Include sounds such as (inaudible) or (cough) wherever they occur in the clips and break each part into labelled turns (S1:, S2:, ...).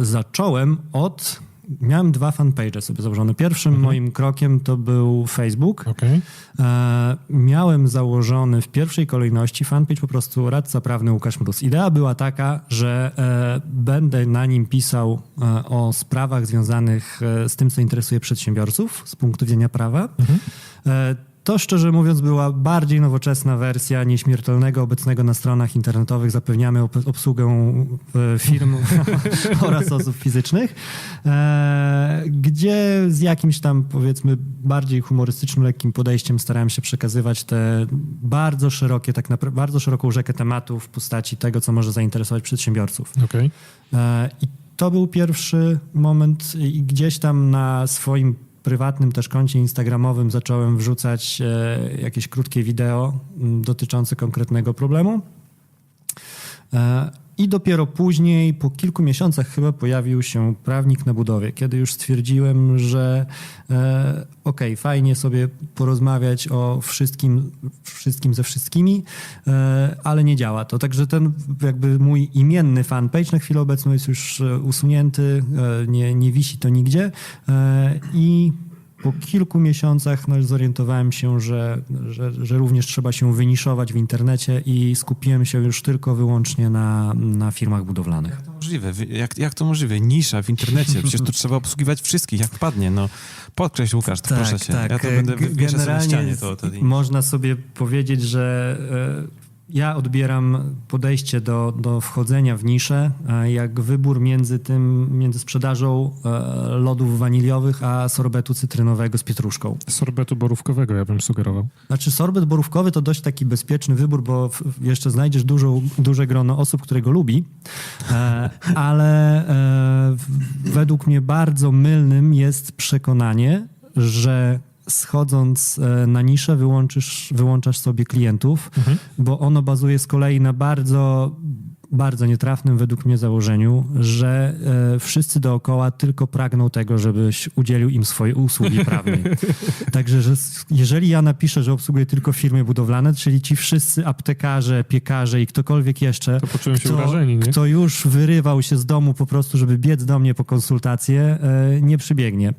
S1: Zacząłem od. Miałem dwa fanpage sobie założone. Pierwszym mhm. moim krokiem to był Facebook.
S2: Okay.
S1: E, miałem założony w pierwszej kolejności fanpage po prostu radca prawny Łukasz Mróz. Idea była taka, że e, będę na nim pisał e, o sprawach związanych e, z tym, co interesuje przedsiębiorców z punktu widzenia prawa. Mhm. E, to szczerze mówiąc była bardziej nowoczesna wersja nieśmiertelnego obecnego na stronach internetowych. Zapewniamy obsługę e, firm (laughs) oraz osób fizycznych, e, gdzie z jakimś tam powiedzmy bardziej humorystycznym, lekkim podejściem starałem się przekazywać te bardzo szerokie, tak naprawdę bardzo szeroką rzekę tematów w postaci tego, co może zainteresować przedsiębiorców.
S2: Okej.
S1: E, I to był pierwszy moment i gdzieś tam na swoim prywatnym też koncie instagramowym zacząłem wrzucać e, jakieś krótkie wideo dotyczące konkretnego problemu. I dopiero później, po kilku miesiącach chyba pojawił się prawnik na budowie, kiedy już stwierdziłem, że e, okej, fajnie sobie porozmawiać o wszystkim, wszystkim ze wszystkimi, e, ale nie działa to. Także ten jakby mój imienny fanpage na chwilę obecną jest już e, usunięty, e, nie, nie wisi to nigdzie e, i po kilku miesiącach no, zorientowałem się, że, że, że również trzeba się wyniszować w internecie i skupiłem się już tylko wyłącznie na, na firmach budowlanych.
S3: Możliwe, wy- jak, jak to możliwe? Nisza w internecie, przecież tu trzeba obsługiwać wszystkich, jak wpadnie, no. Podkreśl Łukasz, to proszę cię. Ja to będę
S1: G-
S3: wieszać sobie ścianie. To, to,
S1: można sobie powiedzieć, że e, ja odbieram podejście do, do wchodzenia w niszę e, jak wybór między tym, między sprzedażą e, lodów waniliowych a sorbetu cytrynowego z pietruszką.
S2: Sorbetu borówkowego ja bym sugerował.
S1: Znaczy sorbet borówkowy to dość taki bezpieczny wybór, bo jeszcze znajdziesz dużo, duże grono osób, które go lubi, e, ale według mnie bardzo mylnym jest przekonanie, że schodząc e, na niszę wyłączysz, wyłączasz sobie klientów, bo ono bazuje z kolei na bardzo bardzo nietrafnym według mnie założeniu, że e, wszyscy dookoła tylko pragną tego, żebyś udzielił im swojej usługi (laughs) prawnej. Także, że jeżeli ja napiszę, że obsługuję tylko firmy budowlane, czyli ci wszyscy aptekarze, piekarze i ktokolwiek jeszcze,
S2: To
S1: kto,
S2: urażeni,
S1: kto już wyrywał się z domu po prostu, żeby biec do mnie po konsultację, e, nie przybiegnie.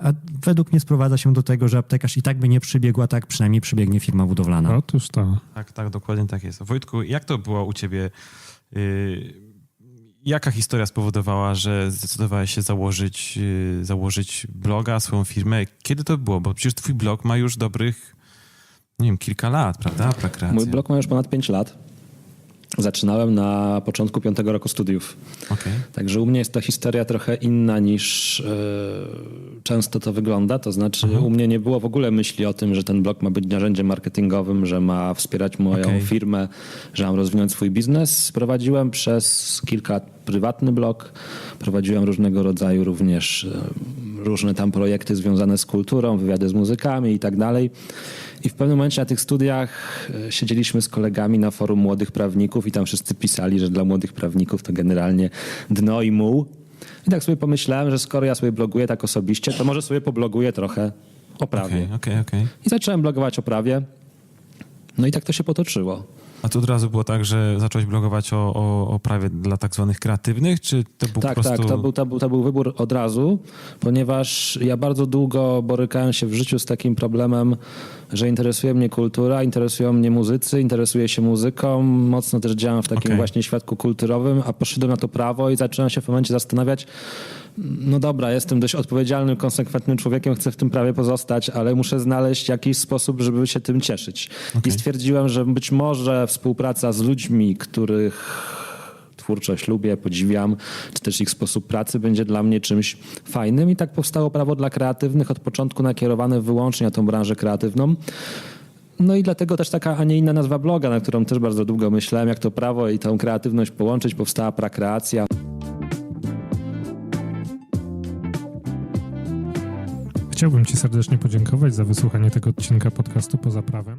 S1: A według mnie sprowadza się do tego, że aptekarz i tak by nie przybiegł, a tak przynajmniej przybiegnie firma budowlana.
S2: Otóż to.
S3: Tak, tak, dokładnie tak jest. Wojtku, jak to było u ciebie? Yy, jaka historia spowodowała, że zdecydowałeś się założyć, yy, założyć bloga, swoją firmę? Kiedy to było? Bo przecież twój blog ma już dobrych, nie wiem, kilka lat, prawda?
S4: Mój blog ma już ponad 5 lat. Zaczynałem na początku piątego roku studiów.
S3: Okej.
S4: Także u mnie jest to historia trochę inna niż e, często to wygląda. To znaczy, u mnie nie było w ogóle myśli o tym, że ten blog ma być narzędziem marketingowym, że ma wspierać moją
S3: Okej.
S4: firmę, że mam rozwinąć swój biznes. Prowadziłem przez kilka lat prywatny blog, prowadziłem różnego rodzaju również e, różne tam projekty związane z kulturą, wywiady z muzykami i tak dalej. I w pewnym momencie na tych studiach e, siedzieliśmy z kolegami na forum młodych prawników i tam wszyscy pisali, że dla młodych prawników to generalnie dno i muł. I tak sobie pomyślałem, że skoro ja sobie bloguję tak osobiście, to może sobie pobloguję trochę o prawie.
S3: Okej, okej, okej.
S4: I zacząłem blogować o prawie. No i tak to się potoczyło.
S3: A to od razu było tak, że zacząłeś blogować o, o, o prawie dla tak zwanych kreatywnych, czy to był
S4: Tak,
S3: prostu...
S4: tak, to był, to, był, to był wybór od razu, ponieważ ja bardzo długo borykałem się w życiu z takim problemem, że interesuje mnie kultura, interesują mnie muzycy, interesuję się muzyką, mocno też działam w takim
S3: Okej.
S4: właśnie świadku kulturowym, a poszedłem na to prawo i zacząłem się w momencie zastanawiać, no dobra, jestem dość odpowiedzialnym, konsekwentnym człowiekiem, chcę w tym prawie pozostać, ale muszę znaleźć jakiś sposób, żeby się tym cieszyć. I stwierdziłem, że być może współpraca z ludźmi, których twórczość lubię, podziwiam, czy też ich sposób pracy będzie dla mnie czymś fajnym. I tak powstało prawo dla kreatywnych, od początku nakierowane wyłącznie na tą branżę kreatywną. No i dlatego też taka, a nie inna nazwa bloga, na którą też bardzo długo myślałem, jak to prawo i tą kreatywność połączyć, powstała prakreacja.
S2: Chciałbym Ci serdecznie podziękować za wysłuchanie tego odcinka podcastu Poza Prawem.